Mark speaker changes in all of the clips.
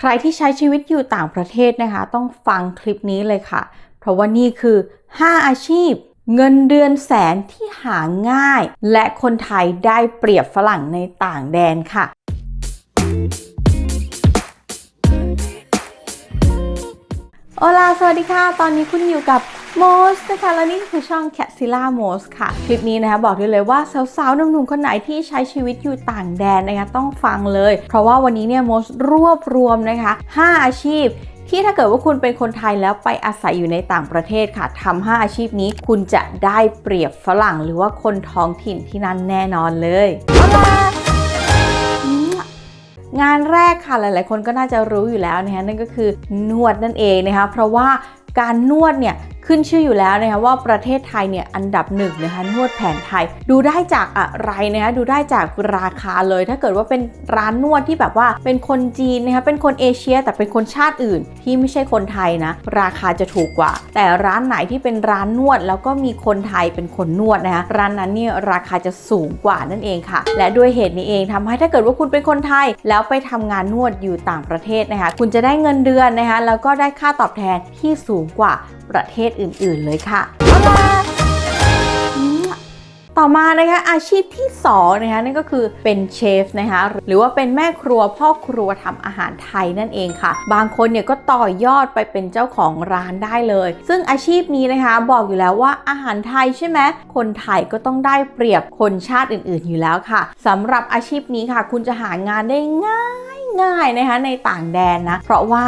Speaker 1: ใครที่ใช้ชีวิตอยู่ต่างประเทศนะคะ ต้องฟังคลิปนี้เลยค่ะ เพราะว่านี่คือ 5 อาชีพ เงินเดือนแสนที่หาง่าย และคนไทยได้เปรียบฝรั่งในต่างแดนค่ะ โอลาสวัสดีค่ะ ตอนนี้คุณอยู่กับโมสนะคะและนี่คือช่อง c a t z i l l a m o s ค่ะ คลิปนี้นะคะบอกได้เลยว่าสาวๆหนุ่มๆคนไหนที่ใช้ชีวิตอยู่ต่างแดนนะคะต้องฟังเลย เพราะว่าวันนี้เนี่ยโมสรวบรวมนะคะ 5 อาชีพที่ถ้าเกิดว่าคุณเป็นคนไทยแล้วไปอาศัยอยู่ในต่างประเทศค่ะทำ5อาชีพนี้คุณจะได้เปรียบฝรั่ง หรือว่าคนท้องถิ่นที่นั่นแน่นอนเลยงานแรกค่ะหลายๆ คนก็น่าจะรู้อยู่แล้วนะคะนั่นก็คือนวดนั่นเองนะคะเพราะว่า การนวดเนี่ยขึ้นชื่ออยู่แล้วนะคะว่าประเทศไทยเนี่ยอันดับหนึ่งนะคะนวดแผนไทย ดูได้จากอะไรนะคะดูได้จากราคาเลย ถ้าเกิดว่าเป็นร้านนวดที่แบบว่าเป็นคนจีนนะคะเป็นคนเอเชีย แต่เป็นคนชาติอื่นที่ไม่ใช่คนไทยนะราคาจะถูกกว่า แต่ร้านไหนที่เป็นร้านนวด แล้วก็มีคนไทยเป็นคนนวดนะคะร้านนั้นเนี่ยราคาจะสูงกว่านั่นเองค่ะ และด้วยเหตุนี้เองทำให้ถ้าเกิดว่าคุณเป็นคนไทย แล้วไปทำงานนวดอยู่ต่างประเทศนะคะคุณจะได้เงินเดือนนะคะแล้วก็ได้ค่าตอบแทนที่สูงกว่าประเทศอื่นๆเลยค่ะต่อมานะคะอาชีพที่2นะคะนั่นก็คือเป็นเชฟนะคะหรือว่าเป็นแม่ครัวพ่อครัวทำอาหารไทยนั่นเองค่ะ บางคนเนี่ยก็ต่อยอดไปเป็นเจ้าของร้านได้เลย ซึ่งอาชีพนี้นะคะบอกอยู่แล้วว่าอาหารไทยใช่ไหมคนไทยก็ต้องได้เปรียบคนชาติอื่น ๆ อยู่แล้วค่ะสำหรับอาชีพนี้ค่ะ คุณจะหางานได้ง่าย ง่ายนะคะในต่างแดนนะ เพราะว่า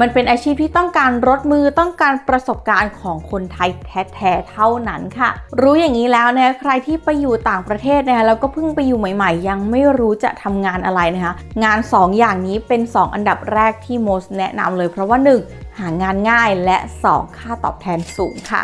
Speaker 1: มันเป็นอาชีพที่ต้องการรถมือต้องการประสบการณ์ของคนไทยแท้ๆเท่านั้นค่ะ รู้อย่างนี้แล้วนะคะใครที่ไปอยู่ต่างประเทศนะคะแล้วก็เพิ่งไปอยู่ใหม่ๆ ยังไม่รู้จะทำงานอะไรนะคะงาน 2 อย่างนี้เป็น 2 อันดับแรกที่โมสแนะนำเลยเพราะว่า 1 หางานง่ายและ 2 ค่าตอบแทนสูงค่ะ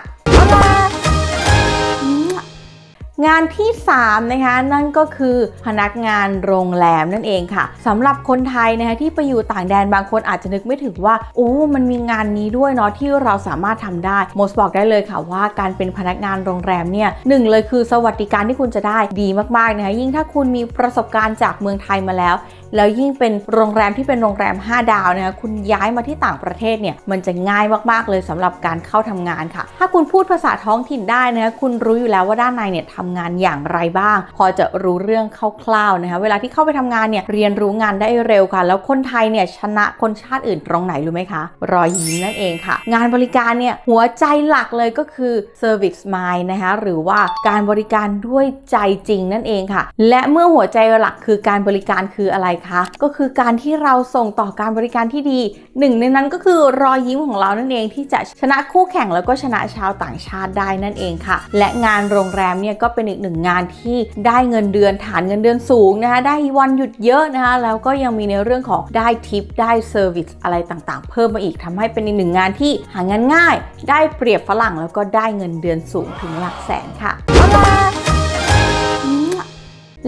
Speaker 1: งานที่ 3 นะคะ นั่นก็คือพนักงานโรงแรมนั่นเองค่ะสำหรับคนไทยนะคะที่ไปอยู่ต่างแดนบางคนอาจจะนึกไม่ถึงว่าโอ้มันมีงานนี้ด้วยเนาะที่เราสามารถทำได้โมสบอกได้เลยค่ะว่าการเป็นพนักงานโรงแรมเนี่ยหนึ่งเลยคือสวัสดิการที่คุณจะได้ดีมากๆนะคะยิ่งถ้าคุณมีประสบการณ์จากเมืองไทยมาแล้ว แล้วยิ่งเป็นโรงแรมที่เป็นโรงแรม 5 ดาวนะคะคุณย้ายมาที่ต่างประเทศเนี่ยมันจะง่ายมากๆเลยสำหรับการเข้าทำงานค่ะ ถ้าคุณพูดภาษาท้องถิ่นได้นะคะคุณรู้อยู่แล้วว่าด้านในเนี่ยทำงานอย่างไรบ้าง พอจะรู้เรื่องคร่าวๆนะคะ เวลาที่เข้าไปทำงานเนี่ยเรียนรู้งานได้เร็วค่ะ แล้วคนไทยเนี่ยชนะคนชาติอื่นตรงไหนรู้ไหมคะรอยยิ้มนั่นเองค่ะ งานบริการเนี่ยหัวใจหลักเลยก็คือ service mind นะคะหรือว่าการบริการด้วยใจจริงนั่นเองค่ะ และเมื่อหัวใจหลักคือการบริการคืออะไรคะก็คือการที่เราส่งต่อการบริการที่ดีหนึ่งในนั้นก็คือรอยยิ้มของเรานั่นเองที่จะชนะคู่แข่งแล้วก็ชนะชาวต่างชาติได้นั่นเองค่ะ และงานโรงแรมเนี่ยก็เป็นอีกหนึ่งงานที่ได้เงินเดือนฐานเงินเดือนสูงนะคะได้วันหยุดเยอะนะคะแล้วก็ยังมีในเรื่องของได้ทิปได้เซอร์วิสอะไรต่างๆ เพิ่มมาอีกทำให้เป็นอีกหนึ่งงานที่หางานง่าย ได้เปรียบฝรั่งแล้วก็ได้เงินเดือนสูงถึงหลักแสนค่ะ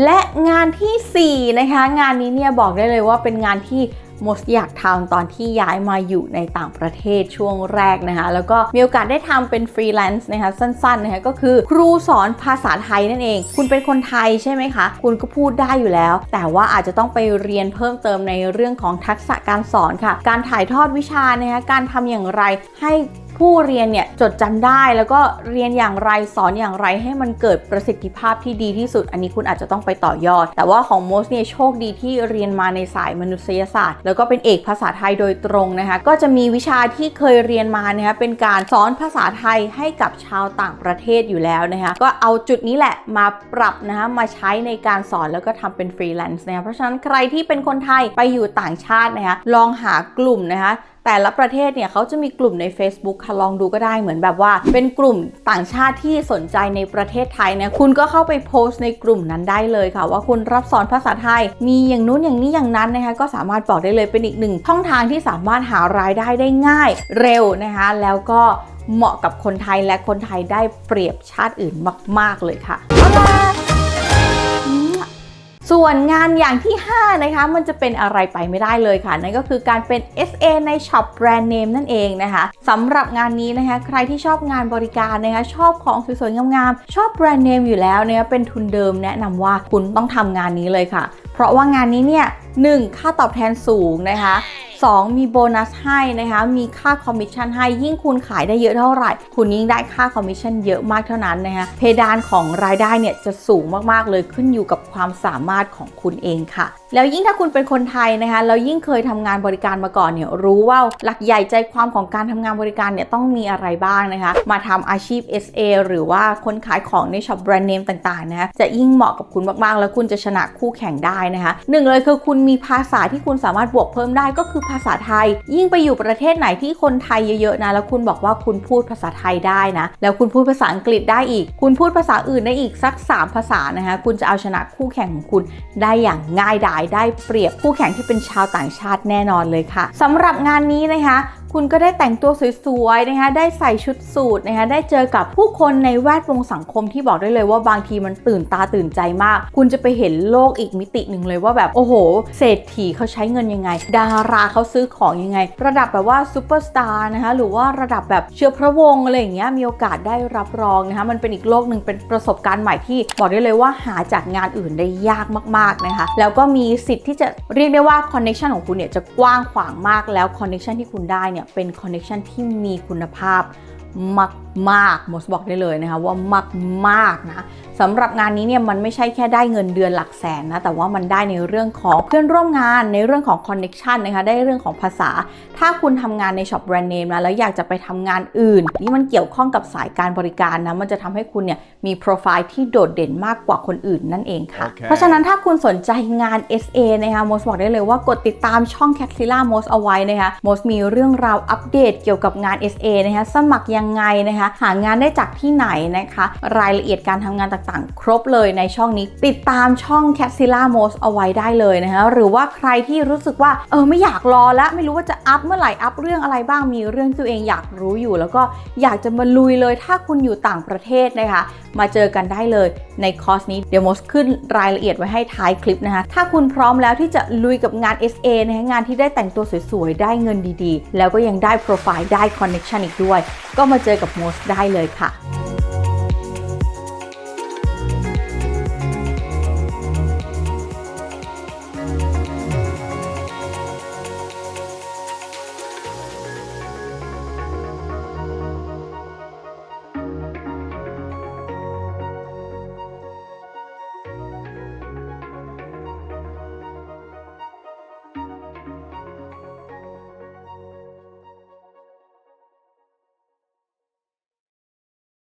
Speaker 1: และงานทีสี่4 นะคะ งานนี้เนี่ยบอกได้เลยว่าเป็นงานที่ มดอยากทำตอนที่ย้ายมาอยู่ในต่างประเทศช่วงแรกนะคะ แล้วก็มีโอกาสได้ทำเป็นฟรีแลนซ์นะคะสั้นๆนะคะก็คือครูสอนภาษาไทยนั่นเอง คุณเป็นคนไทยใช่ไหมคะ คุณก็พูดได้อยู่แล้ว แต่ว่าอาจจะต้องไปเรียนเพิ่มเติมในเรื่องของทักษะการสอนค่ะ การถ่ายทอดวิชานะคะการทำอย่างไรให้ ผู้เรียนเนี่ยจดจำได้แล้วก็เรียนอย่างไรสอนอย่างไรให้มันเกิดประสิทธิภาพที่ดีที่สุด อันนี้คุณอาจจะต้องไปต่อยอด แต่ว่าของโมสเนี่ยโชคดีที่เรียนมาในสายมนุษยศาสตร์ แล้วก็เป็นเอกภาษาไทยโดยตรงนะคะก็จะมีวิชาที่เคยเรียนมานะคะเป็นการสอนภาษาไทยให้กับชาวต่างประเทศอยู่แล้วนะคะก็เอาจุดนี้แหละมาปรับนะคะมาใช้ในการสอนแล้วก็ทำเป็นฟรีแลนซ์นะคะเพราะฉะนั้นใครที่เป็นคนไทยไปอยู่ต่างชาตินะคะลองหากลุ่มนะคะ แต่ละประเทศเนี่ยเขาจะมีกลุ่มใน Facebook ค่ะลองดูก็ได้เหมือนแบบว่า เป็นกลุ่มต่างชาติที่สนใจในประเทศไทยเนี่ยคุณก็เข้าไปโพสต์ในกลุ่มนั้นได้เลยค่ะ ว่าคุณรับสอนภาษาไทย มีอย่างนู้นอย่างนี้อย่างนั้นนะคะก็สามารถบอกได้เลยเป็นอีกหนึ่งช่องทางที่สามารถหารายได้ได้ง่าย เร็วนะคะแล้วก็เหมาะกับคนไทยและคนไทยได้เปรียบชาติอื่นมาก ๆ เลยค่ะ ส่วนงานอย่างที่ 5 นะคะ มันจะเป็นอะไรไปไม่ได้เลยค่ะ นั่นก็คือการเป็น SA ในช็อปแบรนด์เนมนั่นเองนะคะสำหรับงานนี้นะคะ ใครที่ชอบงานบริการนะคะ ชอบของสวยๆ งามๆ ชอบแบรนด์เนมอยู่แล้วเนี่ยเป็นทุนเดิมแนะนำว่าคุณต้องทำงานนี้เลยค่ะ เพราะว่างานนี้เนี่ยหนึ่งค่าตอบแทนสูงนะคะ 2 มีโบนัสให้นะคะ มีค่าคอมมิชชั่นให้ ยิ่งคุณขายได้เยอะเท่าไหร่ คุณยิ่งได้ค่าคอมมิชชั่นเยอะมากเท่านั้นนะคะ เพดานของรายได้เนี่ยจะสูงมากๆเลยขึ้นอยู่กับความสามารถของคุณเองค่ะ แล้วยิ่งถ้าคุณเป็นคนไทยนะคะแล้วยิ่งเคยทำงานบริการมาก่อนเนี่ยรู้ว่าหลักใหญ่ใจความของการทำงานบริการเนี่ยต้องมีอะไรบ้างนะคะ มาทำอาชีพ SA หรือว่าคนขายของในช็อปแบรนด์เนมต่างๆนะคะจะยิ่งเหมาะกับคุณมากๆ แล้วคุณจะชนะคู่แข่งได้นะคะหนึ่งเลยคือคุณมีภาษาที่คุณสามารถบวกเพิ่มได้ก็คือภาษาไทย ยิ่งไปอยู่ประเทศไหนที่คนไทยเยอะๆนะแล้วคุณบอกว่าคุณพูดภาษาไทยได้นะแล้วคุณพูดภาษาอังกฤษได้อีก คุณพูดภาษาอื่นได้อีกสัก 3 ภาษานะคะคุณจะเอาชนะคู่แข่งของคุณได้อย่างง่ายดายได้เปรียบคู่แข่งที่เป็นชาวต่างชาติแน่นอนเลยค่ะสำหรับงานนี้นะคะ คุณก็ได้แต่งตัวสวยๆนะคะ ได้ใส่ชุดสูทนะคะ ได้เจอกับผู้คนในแวดวงสังคมที่บอกได้เลยว่าบางทีมันตื่นตาตื่นใจมาก คุณจะไปเห็นโลกอีกมิติหนึ่งเลยว่าแบบโอ้โห เศรษฐีเขาใช้เงินยังไง ดาราเขาซื้อของยังไง ระดับแบบว่าซูเปอร์สตาร์นะคะ หรือว่าระดับแบบเชื้อพระวงศ์อะไรอย่างเงี้ย มีโอกาสได้รับรองนะคะ มันเป็นอีกโลกหนึ่งเป็นประสบการณ์ใหม่ที่บอกได้เลยว่าหาจากงานอื่นได้ยากมากๆนะคะ แล้วก็มีสิทธิ์ที่จะเรียกได้ว่าคอนเน t ชันของคุณเนี่ยจะกว้างขวางมาก แล้วคอนเน t ชันที่คุณได้เนี่ยเป็นคอนเนคชันที่มีคุณภาพมากมากมสบอกได้เลยนะคะว่ามากมากนะ สำหรับงานนี้เนี่ยมันไม่ใช่แค่ได้เงินเดือนหลักแสนนะแต่ว่ามันได้ในเรื่องของเพื่อนร่วมงานในเรื่องของคอนเน็ชันนะคะได้เรื่องของภาษา ถ้าคุณทำงานในช็อปแบรนด์เนมนะแล้วอยากจะไปทำงานอื่นนี่มันเกี่ยวข้องกับสายการบริการนะมันจะทำให้คุณเนี่ยมีโปรไฟล์ที่โดดเด่นมากกว่าคนอื่นนั่นเองค่ะ
Speaker 2: โอเค
Speaker 1: เพราะฉะนั้นถ้าคุณสนใจงาน SA นะคะโมสบอกได้เลยว่ากดติดตามช่อง c a p s i l a m o s เอาไว้นะคะโมสมีเรื่องราวอัปเดตเกี่ยวกับงาน SA นะคะสมัครยังไงนะคะหางานได้จากที่ไหนนะคะ รายละเอียดการทำงานต่างๆ ครบเลยในช่องนี้ ติดตามช่อง c a p s i l a m o s เอาไว้ได้เลยนะคะหรือว่าใครที่รู้สึกว่าเออไม่อยากรอแล้วไม่รู้ว่าจะอัพเมื่อไหร่อัพเรื่องอะไรบ้างมีเรื่องที่ตัวเองอยากรู้อยู่ แล้วก็อยากจะมาลุยเลยถ้าคุณอยู่ต่างประเทศนะคะ มาเจอกันได้เลยในคอร์สนี้เดี๋ยวโมสขึ้นรายละเอียดไว้ให้ท้ายคลิปนะคะถ้าคุณพร้อมแล้วที่จะลุยกับงาน SA นะคะงานที่ได้แต่งตัวสวยๆได้เงินดีๆ แล้วก็ยังได้โปรไฟล์ได้คอนเน็ชันอีกด้วย ก็มาเจอกับโมสได้เลยค่ะ